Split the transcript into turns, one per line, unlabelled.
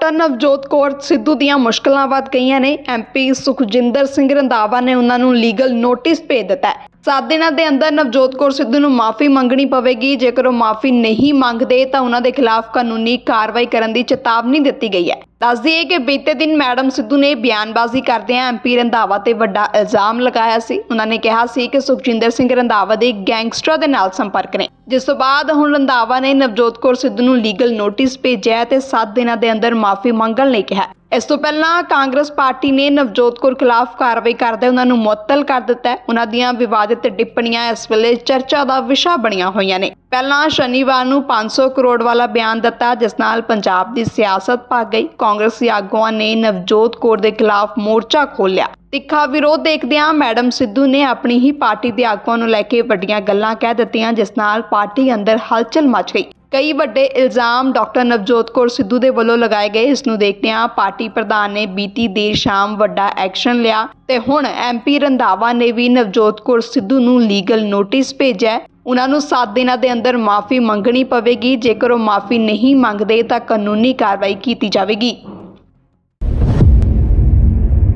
ਤਾਂ ਨਵਜੋਤ ਕੌਰ ਸਿੱਧੂ ਦੀਆਂ ਮੁਸ਼ਕਲਾਂ ਵੱਧ ਗਈਆਂ ਨੇ। ਐਮਪੀ ਸੁਖਜਿੰਦਰ ਸਿੰਘ ਰੰਧਾਵਾ ਨੇ ਉਹਨਾਂ ਨੂੰ ਲੀਗਲ ਨੋਟਿਸ ਭੇਜ ਦਿੱਤਾ ਹੈ ਦਿਨਾਂ ਦੇ ਅੰਦਰ ਨਵਜੋਤ ਕੌਰ ਸਿੱਧੂ ਨੂੰ ਮਾਫੀ ਮੰਗਣੀ ਪਵੇਗੀ। ਜੇਕਰ ਉਹ ਮਾਫੀ ਨਹੀਂ ਮੰਗਦੇ, ਤਾਂ ਉਹਨਾਂ ਦੇ ਖਿਲਾਫ ਕਾਨੂੰਨੀ ਕਾਰਵਾਈ ਕਰਨ ਦੀ ਚੇਤਾਵਨੀ ਦਿੱਤੀ ਗਈ ਹੈ। ਦੱਸ ਦਈਏ ਕਿ ਬੀਤੇ ਦਿਨ ਮੈਡਮ ਸਿੱਧੂ ਨੇ ਬਿਆਨਬਾਜ਼ੀ ਕਰਦਿਆਂ ਐਮਪੀ ਰੰਧਾਵਾ ਤੇ ਵੱਡਾ ਇਲਜ਼ਾਮ ਲਗਾਇਆ ਸੀ। ਉਹਨਾਂ ਨੇ ਕਿਹਾ ਸੀ ਕਿ ਸੁਖਜਿੰਦਰ ਸਿੰਘ ਰੰਧਾਵਾ ਦੇ ਗੈਂਗਸਟਰਾਂ ਦੇ ਨਾਲ ਸੰਪਰਕ ਨੇ। ਜਿਸ ਤੋਂ ਬਾਅਦ ਹੁਣ ਰੰਧਾਵਾ ਨੇ ਨਵਜੋਤ ਕੌਰ ਸਿੱਧੂ ਨੂੰ ਲੀਗਲ ਨੋਟਿਸ ਭੇਜਿਆ ਤੇ 7 ਦਿਨਾਂ ਦੇ ਅੰਦਰ ਮਾਫੀ ਮੰਗਣ ਲਈ ਕਿਹਾ ਇਸ ਤੋਂ ਪਹਿਲਾਂ ਕਾਂਗਰਸ ਪਾਰਟੀ ਨੇ ਨਵਜੋਤ ਕੌਰ ਖਿਲਾਫ ਕਾਰਵਾਈ ਕਰਦੇ ਉਹਨਾਂ ਨੂੰ ਮੁਅੱਤਲ ਕਰ ਦਿੱਤਾ ਹੈ। ਉਹਨਾਂ ਦੀਆਂ ਵਿਵਾਦਿਤ ਟਿੱਪਣੀਆਂ ਇਸ ਵੇਲੇ ਚਰਚਾ ਦਾ ਵਿਸ਼ਾ ਬਣੀਆਂ ਹੋਈਆਂ ਨੇ। ਪਹਿਲਾਂ ਸ਼ਨੀਵਾਰ ਨੂੰ 500 ਕਰੋੜ ਵਾਲਾ ਬਿਆਨ ਦਿੱਤਾ, ਜਿਸ ਨਾਲ ਪੰਜਾਬ ਦੀ ਸਿਆਸਤ ਭੱਗ ਗਈ। ਕਾਂਗਰਸੀ ਆਗੂਆਂ ਨੇ ਨਵਜੋਤ ਕੌਰ ਦੇ ਖਿਲਾਫ ਮੋਰਚਾ ਖੋਲ੍ਹਿਆ। ਤਿੱਖਾ ਵਿਰੋਧ ਦੇਖਦਿਆਂ ਮੈਡਮ ਸਿੱਧੂ ਨੇ ਆਪਣੀ ਹੀ ਪਾਰਟੀ ਦੇ ਆਗੂਆਂ ਨੂੰ ਲੈ ਕੇ ਵੱਡੀਆਂ ਗੱਲਾਂ ਕਹਿ ਦਿੱਤੀਆਂ, ਜਿਸ ਨਾਲ ਪਾਰਟੀ ਅੰਦਰ ਹਲਚਲ ਮਚ ਗਈ। ਕਈ ਵੱਡੇ ਇਲਜ਼ਾਮ ਡਾਕਟਰ ਨਵਜੋਤ ਕੌਰ ਸਿੱਧੂ ਦੇ ਵੱਲੋਂ ਲਗਾਏ ਗਏ। ਇਸ ਨੂੰ ਦੇਖਦਿਆਂ ਪਾਰਟੀ ਪ੍ਰਧਾਨ ਨੇ ਬੀਤੀ ਦੇਰ ਸ਼ਾਮ ਵੱਡਾ ਐਕਸ਼ਨ ਲਿਆ ਤੇ ਹੁਣ ਐਮਪੀ ਰੰਧਾਵਾ ਨੇ ਵੀ ਨਵਜੋਤ ਕੌਰ ਸਿੱਧੂ ਨੂੰ ਲੀਗਲ ਨੋਟਿਸ ਭੇਜਿਆ ਉਹਨਾਂ ਨੂੰ 7 ਦਿਨਾਂ ਦੇ ਅੰਦਰ ਮਾਫੀ ਮੰਗਣੀ ਪਵੇਗੀ। ਜੇਕਰ ਉਹ ਮਾਫੀ ਨਹੀਂ ਮੰਗਦੇ ਤਾਂ ਕਾਨੂੰਨੀ ਕਾਰਵਾਈ ਕੀਤੀ ਜਾਵੇਗੀ।